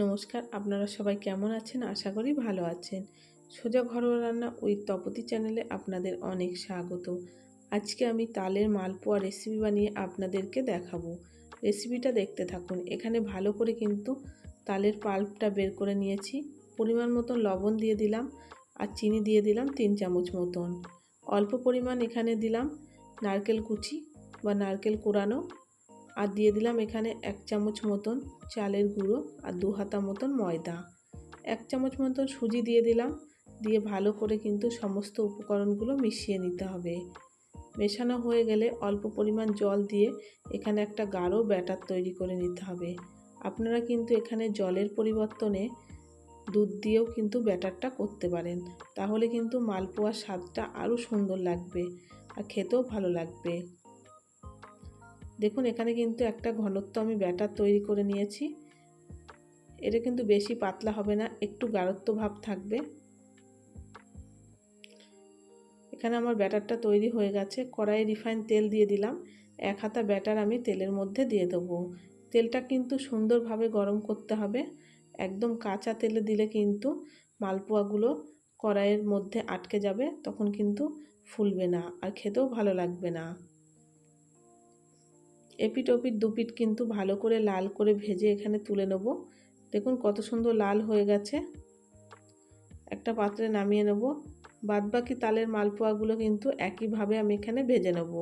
নমস্কার, আপনারা সবাই কেমন আছেন? আশা করি ভালো আছেন। সোজা ঘরোয়া রান্না ওই তপতি চ্যানেলে আপনাদের অনেক স্বাগত। আজকে আমি তালের মালপোয়া রেসিপি বানিয়ে আপনাদেরকে দেখাবো। রেসিপিটা দেখতে থাকুন। এখানে ভালো করে কিন্তু তালের পাল্পটা বের করে নিয়েছি। পরিমাণ মতন লবণ দিয়ে দিলাম আর চিনি দিয়ে দিলাম তিন চামচ মতন। অল্প পরিমাণ এখানে দিলাম নারকেল কুচি বা নারকেল কোরানো আর দিয়ে দিলাম এখানে এক চামচ মতন চালের গুঁড়ো আর দু হাতা মতন ময়দা। এক চামচ মতন সুজি দিয়ে দিলাম। দিয়ে ভালো করে কিন্তু সমস্ত উপকরণগুলো মিশিয়ে নিতে হবে। মেশানো হয়ে গেলে অল্প পরিমাণ জল দিয়ে এখানে একটা গাঢ় ব্যাটার তৈরি করে নিতে হবে। আপনারা কিন্তু এখানে জলের পরিবর্তনে দুধ দিয়েও কিন্তু ব্যাটারটা করতে পারেন। তাহলে কিন্তু মালপোয়ার স্বাদটা আরও সুন্দর লাগবে আর খেতেও ভালো লাগবে। দেখুন, এখানে কিন্তু একটা ঘনত্ব আমি ব্যাটার তৈরি করে নিয়েছি। এটা কিন্তু বেশি পাতলা হবে না, একটু গাঢ়ত্ব ভাব থাকবে। এখানে আমার ব্যাটারটা তৈরি হয়ে গেছে। কড়াইয়ে রিফাইন তেল দিয়ে দিলাম। এক হাতা ব্যাটার আমি তেলের মধ্যে দিয়ে দেবো। তেলটা কিন্তু সুন্দরভাবে গরম করতে হবে। একদম কাঁচা তেলে দিলে কিন্তু মালপোয়াগুলো কড়াইয়ের মধ্যে আটকে যাবে, তখন কিন্তু ফুলবে না আর খেতেও ভালো লাগবে না। এপিট ওপিট দুপিট কিন্তু ভালো করে লাল করে ভেজে এখানে তুলে নেব। দেখুন কত সুন্দর লাল হয়ে গেছে। একটা পাত্রে নামিয়ে নেব। বাদবাকি তালের মালপোয়াগুলো কিন্তু একইভাবে আমি এখানে ভেজে নেব।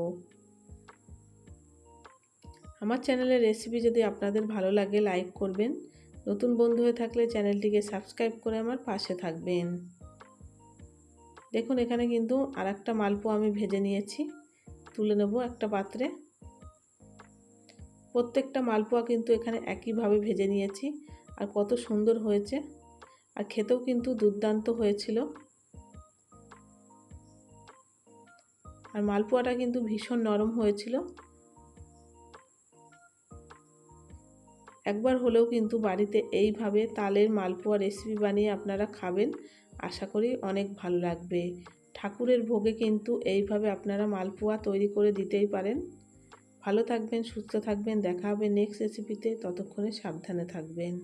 আমার চ্যানেলের রেসিপি যদি আপনাদের ভালো লাগে, লাইক করবেন। নতুন বন্ধু হয়ে থাকলে চ্যানেলটিকে সাবস্ক্রাইব করে আমার পাশে থাকবেন। দেখুন এখানে কিন্তু আর একটা মালপোয়া আমি ভেজে নিয়েছি। তুলে নেব একটা পাত্রে। প্রত্যেকটা মালপোয়া কিন্তু এখানে একইভাবে ভেজে নিয়েছি। আর কত সুন্দর হয়েছে। আর খেতেও কিন্তু দুর্দান্ত হয়েছিল। আর মালপোয়াটা কিন্তু ভীষণ নরম হয়েছিল। একবার হলেও কিন্তু বাড়িতে এইভাবে তালের মালপোয়া রেসিপি বানিয়ে আপনারা খাবেন। আশা করি অনেক ভালো লাগবে। ঠাকুরের ভোগে কিন্তু এইভাবে আপনারা মালপোয়া তৈরি করে দিতেই পারেন। ভালো থাকবেন সুস্থ থাকবেন দেখা হবে নেক্সট রেসিপিতে ততক্ষণে সাবধানে থাকবেন।